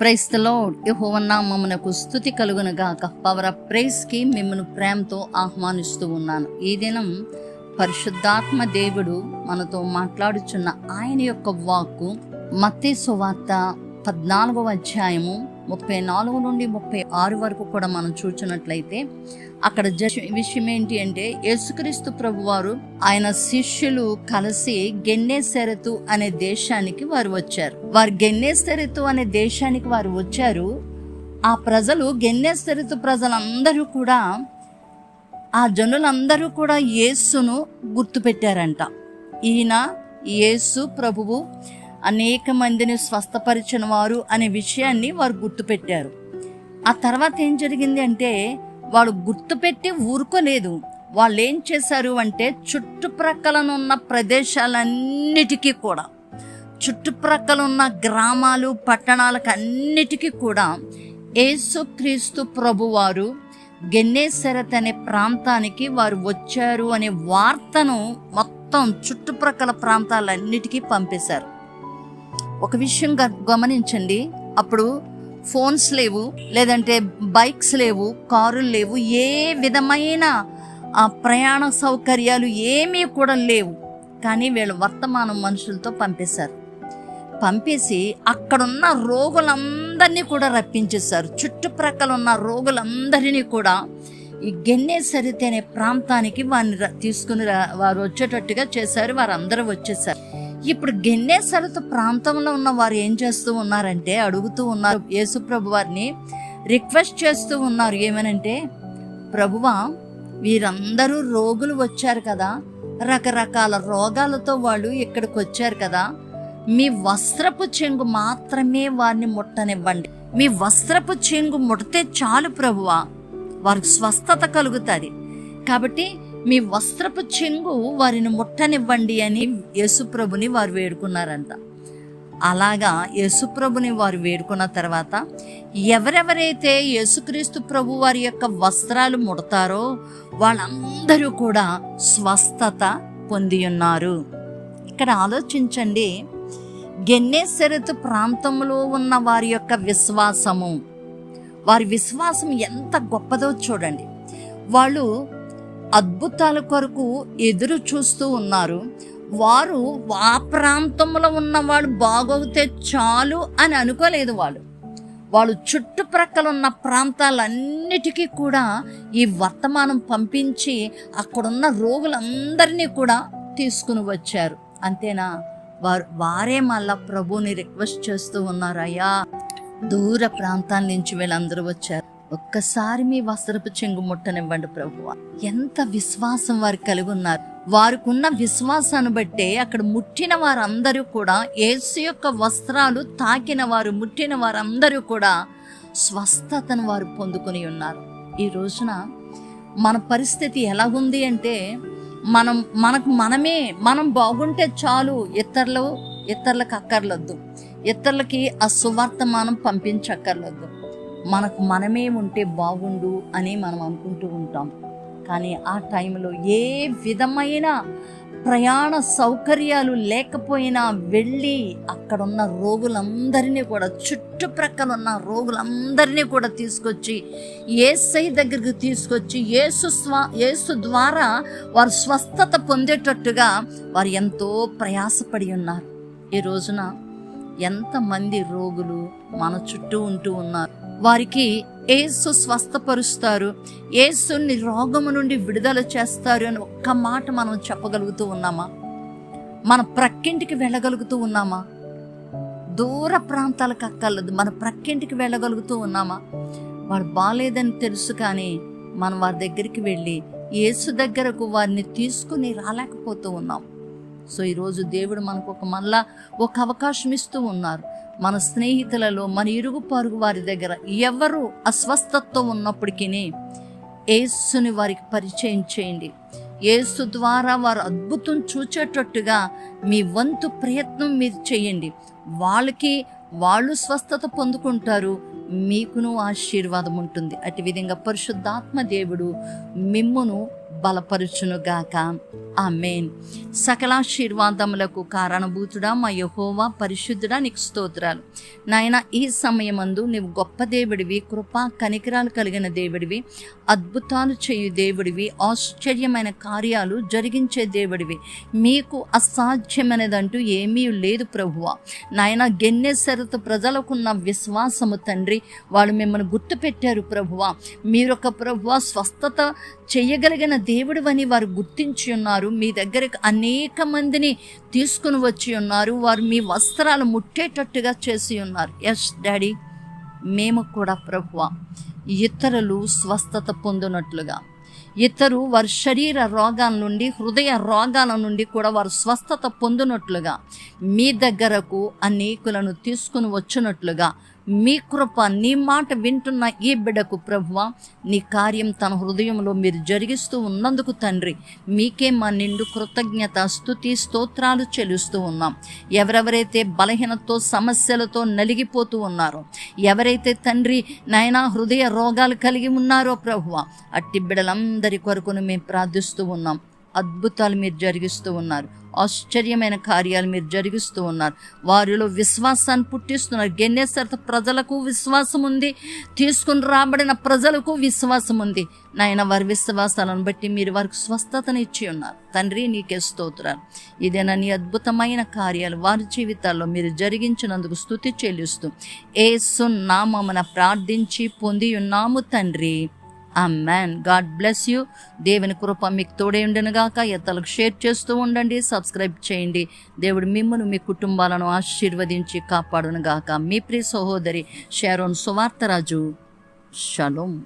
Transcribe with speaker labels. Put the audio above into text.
Speaker 1: ప్రైస్తలో యహోవన్నామమునకు స్థుతి కలుగును గాక. పవర్ ఆఫ్ ప్రైస్కి మిమ్మల్ని ప్రేమతో ఆహ్వానిస్తూ ఉన్నాను. ఈ దినం పరిశుద్ధాత్మ దేవుడు మనతో మాట్లాడుచున్న ఆయన యొక్క వాక్కు మత్తే సువార్త పద్నాలుగవ అధ్యాయము ముప్పై నాలుగు నుండి ముప్పై ఆరు వరకు కూడా మనం చూచినట్లయితే అక్కడ జ విషయం ఏంటి అంటే యేసుక్రీస్తు ప్రభు వారు ఆయన శిష్యులు కలిసి గెన్నేసెరతు అనే దేశానికి వారు వచ్చారు. వారు గెన్నేసెరతు అనే దేశానికి వారు వచ్చారు. ఆ ప్రజలు గెన్నేసెరతు ప్రజలందరూ కూడా ఆ జనులందరూ కూడా యేసును గుర్తుపెట్టారంట. ఈయన యేసు ప్రభువు అనేక మందిని స్వస్థపరిచిన వారు అనే విషయాన్ని వారు గుర్తుపెట్టారు. ఆ తర్వాత ఏం జరిగింది అంటే వాళ్ళు గుర్తుపెట్టి ఊరుకోలేదు. వాళ్ళు ఏం చేశారు అంటే చుట్టుప్రక్కలనున్న ప్రదేశాలన్నిటికీ కూడా చుట్టుప్రక్కలున్న గ్రామాలు పట్టణాలకు అన్నిటికీ కూడా యేసుక్రీస్తు ప్రభువారు గెన్నేసరత్ అనే ప్రాంతానికి వారు వచ్చారు అనే వార్తను మొత్తం చుట్టుప్రక్కల ప్రాంతాలన్నిటికీ పంపేశారు. ఒక విషయం గ- గమనించండి. అప్పుడు ఫోన్స్ లేవు లేదంటే బైక్స్ లేవు కారులు లేవు ఏ విధమైన ఆ, ప్రయాణ సౌకర్యాలు ఏమీ కూడా లేవు. కానీ వీళ్ళు వర్తమానం మనుషులతో పంపేశారు. పంపేసి అక్కడున్న రోగులందరినీ కూడా రప్పించేశారు. చుట్టుప్రక్కల ఉన్న రోగులందరినీ కూడా ఈ గెన్నేసరితే అనే ప్రాంతానికి వారిని ర- తీసుకుని రా- వారు వచ్చేటట్టుగా చేశారు. వారందరూ వచ్చేసారు ఇప్పుడు గెన్నేసరత ప్రాంతంలో ఉన్న వారు ఏం చేస్తూ ఉన్నారంటే అడుగుతూ ఉన్నారు. యేసుప్రభు వారిని రిక్వెస్ట్ చేస్తూ ఉన్నారు. ఏమనంటే ప్రభువా వీరందరూ రోగులు వచ్చారు కదా. రకరకాల రోగాలతో వాళ్ళు ఇక్కడికి వచ్చారు కదా. మీ వస్త్రపు చెంగు మాత్రమే వారిని ముట్టనివ్వండి. మీ వస్త్రపు చెంగు ముడితే చాలు ప్రభువా. వారికి స్వస్థత కలుగుతుంది. కాబట్టి మీ వస్త్రపు చెంగు వారిని ముట్టనివ్వండి అని యేసుప్రభుని వారు వేడుకున్నారంట. అలాగా యేసుప్రభుని వారు వేడుకున్న తర్వాత ఎవరెవరైతే యేసుక్రీస్తు ప్రభు వారి యొక్క వస్త్రాలు ముడతారో వాళ్ళందరూ కూడా స్వస్థత పొంది ఉన్నారు. ఇక్కడ ఆలోచించండి. గెన్నేసెరతు ప్రాంతంలో ఉన్న వారి యొక్క విశ్వాసము. వారి విశ్వాసం ఎంత గొప్పదో చూడండి. వాళ్ళు అద్భుతాల కొరకు ఎదురు చూస్తూ ఉన్నారు. వారు ఆ ప్రాంతంలో ఉన్నవాడు బాగోగితే చాలు అని అనుకోలేదు వాళ్ళు. వాళ్ళు చుట్టుప్రక్కల ఉన్న ప్రాంతాలన్నిటికీ కూడా ఈ వర్తమానం పంపించి అక్కడున్న రోగులందరినీ కూడా తీసుకుని వచ్చారు. అంతేనా? వారు వారే మళ్ళా ప్రభుని రిక్వెస్ట్ చేస్తూ ఉన్నారయ్యా దూర ప్రాంతాల నుంచి వీళ్ళందరూ వచ్చారు. ఒక్కసారి మీ వస్త్రపు చెంగు ముట్టనివ్వండి ప్రభువా. ఎంత విశ్వాసం వారు కలిగి ఉన్నారు వారికున్న విశ్వాసాన్ని బట్టే అక్కడ ముట్టిన వారందరూ కూడా యేసు యొక్క వస్త్రాలు తాకిన వారు ముట్టిన వారందరూ కూడా స్వస్థతను వారు పొందుకొని ఉన్నారు. ఈ రోజున మన పరిస్థితి ఎలా ఉంది అంటే మనం మనకు మనమే మనం బాగుంటే చాలు ఇతరులు ఇతరులకు అక్కర్లొద్దు. ఇతరులకి ఆ సువార్తమానం పంపించక్కర్లొద్దు. మనకు మనమే ఉంటే బాగుండు అని మనం అనుకుంటూ ఉంటాం. కానీ ఆ టైంలో ఏ విధమైన ప్రయాణ సౌకర్యాలు లేకపోయినా వెళ్ళి అక్కడున్న రోగులందరినీ కూడా చుట్టుప్రక్కల ఉన్న రోగులందరినీ కూడా తీసుకొచ్చి ఏసై దగ్గరికి తీసుకొచ్చి ఏసు స్వా ఏసు ద్వారా వారు స్వస్థత పొందేటట్టుగా వారు ఎంతో ప్రయాసపడి ఉన్నారు. ఈ రోజున ఎంతమంది రోగులు మన చుట్టూ ఉంటూ ఉన్నారు. వారికి ఏసు స్వస్థపరుస్తారు. ఏసుని రోగము నుండి విడుదల చేస్తారు అని ఒక్క మాట మనం చెప్పగలుగుతూ ఉన్నామా? మన ప్రక్కింటికి వెళ్ళగలుగుతూ ఉన్నామా? దూర ప్రాంతాలకు అక్కర్లేదు. మన ప్రక్కింటికి వెళ్ళగలుగుతూ ఉన్నామా? వాడు బాగాలేదని తెలుసు కానీ మనం వారి దగ్గరికి వెళ్ళి యేసు దగ్గరకు వారిని తీసుకుని రాలేకపోతూ ఉన్నాం. సో ఈరోజు దేవుడు మనకు ఒక మళ్ళా ఒక అవకాశం ఇస్తూ ఉన్నారు. మన స్నేహితులలో మన ఇరుగు పొరుగు వారి దగ్గర ఎవరు అస్వస్థతతో ఉన్నప్పటికీ ఏసుని వారికి పరిచయం చేయండి. ఏసు ద్వారా వారు అద్భుతం చూచేటట్టుగా మీ వంతు ప్రయత్నం మీరు చేయండి. వాళ్ళకి వాళ్ళు స్వస్థత పొందుకుంటారు మీకును ఆశీర్వాదం ఉంటుంది. అటు విధంగా పరిశుద్ధాత్మ దేవుడు మిమ్మును బలపరుచునుగాక. ఆమెన్. సకలాశీర్వాదములకు కారణభూతుడా మా యహోవా పరిశుద్ధుడా నీకు స్తోత్రాలు. నాయన ఈ సమయమందు నీవు గొప్ప దేవుడివి కృపా కనికరాలు కలిగిన దేవుడివి. అద్భుతాలు చేయు దేవుడివి ఆశ్చర్యమైన కార్యాలు జరిగించే దేవుడివి. మీకు అసాధ్యమైనదంటూ ఏమీ లేదు ప్రభువ. నాయన గెన్నెసరత ప్రజలకున్న విశ్వాసము తండ్రి వాళ్ళు మిమ్మల్ని గుర్తుపెట్టారు ప్రభువ. మీరొక ప్రభువ స్వస్థత చేయగలిగిన దేవుడు అని వారు గుర్తించి ఉన్నారు. మీ దగ్గరకు అనేక మందిని తీసుకుని వచ్చి ఉన్నారు. వారు మీ వస్త్రాలు ముట్టేటట్టుగా చేసి ఉన్నారు. Yes daddy. మేము కూడా ప్రభువ. ఇతరులు స్వస్థత పొందినట్లుగా. ఇతరు వారి శరీర రోగాల నుండి హృదయ రోగాల నుండి కూడా వారు స్వస్థత పొందినట్లుగా మీ దగ్గరకు అనేకులను తీసుకుని వచ్చినట్లుగా మీ కృప నీ మాట వింటున్న ఈ బిడ్డకు ప్రభువ నీ కార్యం తన హృదయంలో మీరు జరిగిస్తూ ఉన్నందుకు తండ్రి మీకే మా నిండు కృతజ్ఞత స్థుతి స్తోత్రాలు చెల్లిస్తూ ఉన్నాం. ఎవరెవరైతే బలహీనతో సమస్యలతో నలిగిపోతూ ఉన్నారో ఎవరైతే తండ్రి నాయనా హృదయ రోగాలు కలిగి ఉన్నారో ప్రభువ అట్టి బిడ్డలందరి కొరకును మేము ప్రార్థిస్తూ ఉన్నాం. అద్భుతాలు మీరు జరిగిస్తూ ఉన్నారు. ఆశ్చర్యమైన కార్యాలు మీరు జరిగిస్తూ ఉన్నారు. వారిలో విశ్వాసాన్ని పుట్టిస్తున్నారు. గెన్నేసరిత ప్రజలకు విశ్వాసం ఉంది. తీసుకుని రాబడిన ప్రజలకు విశ్వాసం ఉంది. నాయన వారి విశ్వాసాలను బట్టి మీరు వారికి స్వస్థతను ఇచ్చి ఉన్నారు. తండ్రి నీకే స్తోత్రాలు. ఇదేనా నీ అద్భుతమైన కార్యాలు? వారి జీవితాల్లో మీరు జరిగించినందుకు స్థుతి చెల్లిస్తూ ఏ సున్నామన ప్రార్థించి పొంది ఉన్నాము తండ్రి. ఆ మ్యాన్ గాడ్ బ్లెస్ యూ దేవుని కృప మీకు తోడే ఉండనుగాక ఇతరులకు షేర్ చేస్తూ ఉండండి. సబ్స్క్రైబ్ చేయండి. దేవుడు మిమ్మల్ని మీ కుటుంబాలను ఆశీర్వదించి కాపాడునుగాక మీ ప్రియ సహోదరి షారోన్ సువార్తరాజు. షలోం